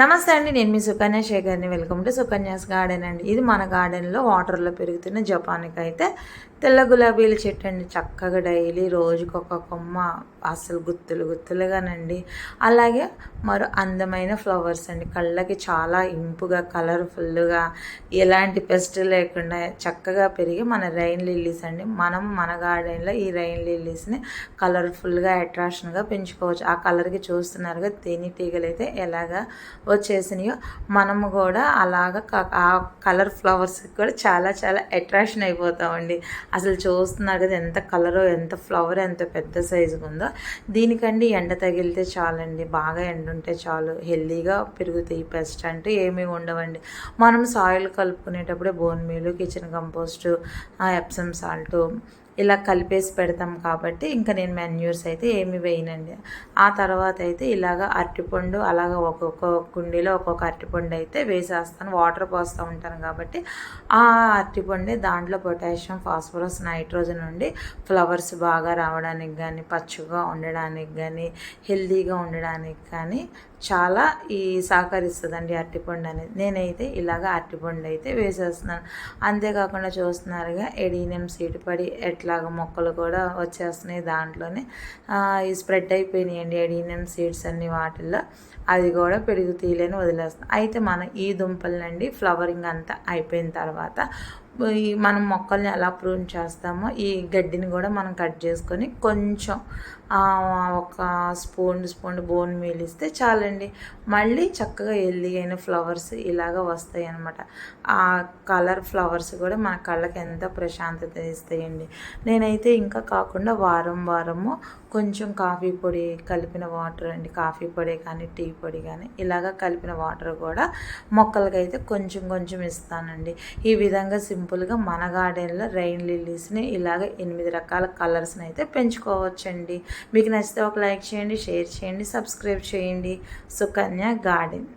నమస్తే అండి నేను మీ సుకన్య శేఖర్ని. వెల్కమ్ టు సుకన్యాస్ గార్డెన్ అండి. ఇది మన గార్డెన్లో వాటర్లో పెరుగుతున్న జపానికి అయితే తెల్ల గులాబీల చెట్టు అండి. చక్కగా డైలీ రోజుకొక కొమ్మ అసలు గుత్తులు గుత్తులుగానండి. అలాగే మరో అందమైన ఫ్లవర్స్ అండి. కళ్ళకి చాలా ఇంపుగా కలర్ఫుల్గా ఎలాంటి పెస్ట్ లేకుండా చక్కగా పెరిగి మన రైన్ లిల్లీస్ అండి. మనం మన గార్డెన్లో ఈ రైన్ లిల్లీస్ని కలర్ఫుల్గా అట్రాక్షన్గా పెంచుకోవచ్చు. ఆ కలర్కి చూస్తున్నారుగా తేనెటీగలు అయితే ఎలాగా వచ్చేసినాయో మనము కూడా అలాగ ఆ కలర్ ఫ్లవర్స్కి కూడా చాలా చాలా అట్రాక్షన్ అయిపోతామండి. అసలు చూస్తున్నారు కదా ఎంత కలరో ఎంత ఫ్లవర్ ఎంత పెద్ద సైజుగా ఉందో. దీనికండి ఎండ తగిలితే చాలండి. బాగా ఎండ ఉంటే చాలు. హెల్దీగా పెరుగుతాయి పెస్ట్ అంటే ఏమీ ఉండవండి. మనం సాయిల్ కలుపుకునేటప్పుడే bone మీలు kitchen compost Epsom salt ఇలా కలిపేసి పెడతాం కాబట్టి ఇంకా నేను మెన్యూర్స్ అయితే ఏమి వేయనండి. ఆ తర్వాత అయితే ఇలాగ అరటిపండు అలాగ ఒక్కొక్క కుండీలో ఒక్కొక్క అరటిపండు అయితే వేసేస్తాను. వాటర్ పోస్తూ ఉంటాను కాబట్టి ఆ అరటిపండు దాంట్లో పొటాషియం ఫాస్ఫరస్ నైట్రోజన్ ఉండి ఫ్లవర్స్ బాగా రావడానికి కానీ పచ్చగా ఉండడానికి కానీ హెల్తీగా ఉండడానికి కానీ చాలా ఈ సహకరిస్తుందండి అరటిపండు అనేది. నేనైతే ఇలాగ అరటిపండు అయితే వేసేస్తున్నాను. అంతేకాకుండా చూస్తున్నారుగా ఎడీనియం సీటు పడి లాగా మొక్కలు కూడా వచ్చేస్తున్నాయి దాంట్లోనే. ఈ స్ప్రెడ్ అయిపోయినాయండి ఎడీనియం సీడ్స్ అన్ని వాటిల్లో. అది కూడా పెరుగు తీయలేని వదిలేస్తాం అయితే మనం ఈ దుంపలనండి ఫ్లవరింగ్ అంతా అయిపోయిన తర్వాత ఈ మనం మొక్కల్ని ఎలా ప్రూన్ చేస్తామో ఈ గడ్డిని కూడా మనం కట్ చేసుకొని కొంచెం ఒక స్పూన్ స్పూన్ బోన్ మీల్ ఇస్తే చాలండి. మళ్ళీ చక్కగా హెల్దీ అయిన ఫ్లవర్స్ ఇలాగ వస్తాయి అన్నమాట ఆ కలర్ ఫ్లవర్స్ కూడా మన కళ్ళకి ఎంత ప్రశాంతత ఇస్తాయండి. నేనైతే ఇంకా కాకుండా వారం వారము కొంచెం కాఫీ పొడి కలిపిన వాటర్ అండి. కాఫీ పొడి కానీ టీ పొడి కానీ ఇలాగ కలిపిన వాటర్ కూడా మొక్కలకైతే కొంచెం కొంచెం ఇస్తానండి. ఈ విధంగా సింపుల్గా మన గార్డెన్లో రైన్ లిల్లీస్ని ఇలాగ ఎనిమిది రకాల కలర్స్ని అయితే పెంచుకోవచ్చండి. మీకు నచ్చితే ఒక లైక్ చేయండి షేర్ చేయండి సబ్స్క్రైబ్ చేయండి. సుకన్య గార్డెన్.